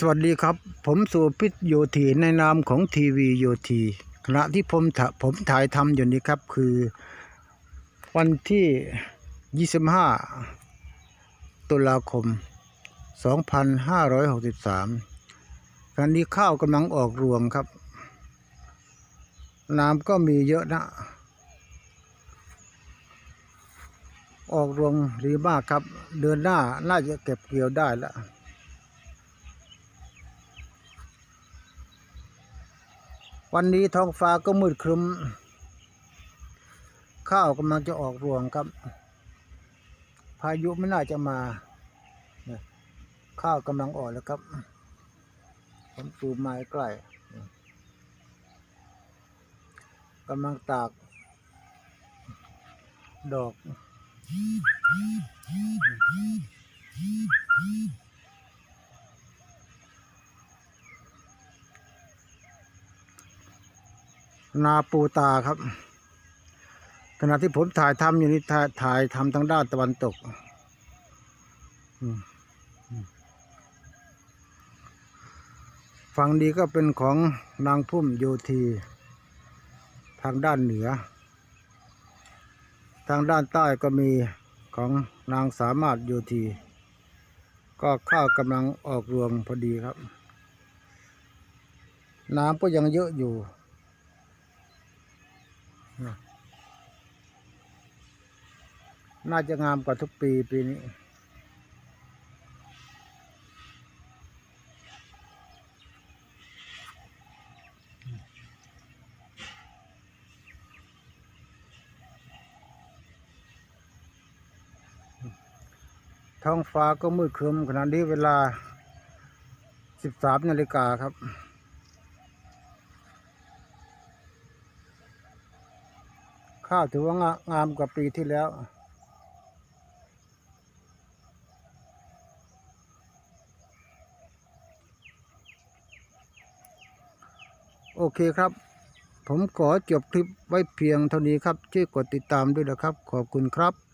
สวัสดีครับ ผมสุพิษโยธีในนามของทีวีโยธีขณะที่ผมถ่าผมถ่ายทำอยู่นี้ครับคือ วันที่ 25 ตุลาคม 2563ขณะนี้ข้าวกำลังออกรวงครับ น้ำก็มีเยอะนะ ออกรวงดีมากครับ เดือนหน้าน่าจะเก็บเกี่ยวได้แล้ว วันนี้ท้องฟ้าก็มืดครึ้ม ข้าวกำลังจะออกรวงครับ พายุไม่น่าจะมา ข้าวกำลังออกแล้วครับ ผมสูบไม้ใกล้กำลังตาก ดอก นาปูตาครับ ขณะที่ผมถ่ายทำอยู่นี่ถ่ายถ่ายทำทางด้านตะวันตกฝั่งนี้ก็เป็นของนางพุ่มโยธี ทางด้านเหนือ ทางด้านใต้ก็มีของนางสามารถโยธี ก็ข้าวกำลังออกรวงพอดีครับ น้ำก็ยังเยอะอยู่ น่าจะงามกว่าทุกปีปีนี้ ท้องฟ้าก็มืดครึมขณะนี้เวลา 13นาฬิกาครับ ข้าวถือว่างงามกว่าปีที่แล้ว โอเคครับ ผมขอจบคลิปไว้เพียงเท่านี้ครับช่วยกดติดตามด้วยนะครับ ขอบคุณครับ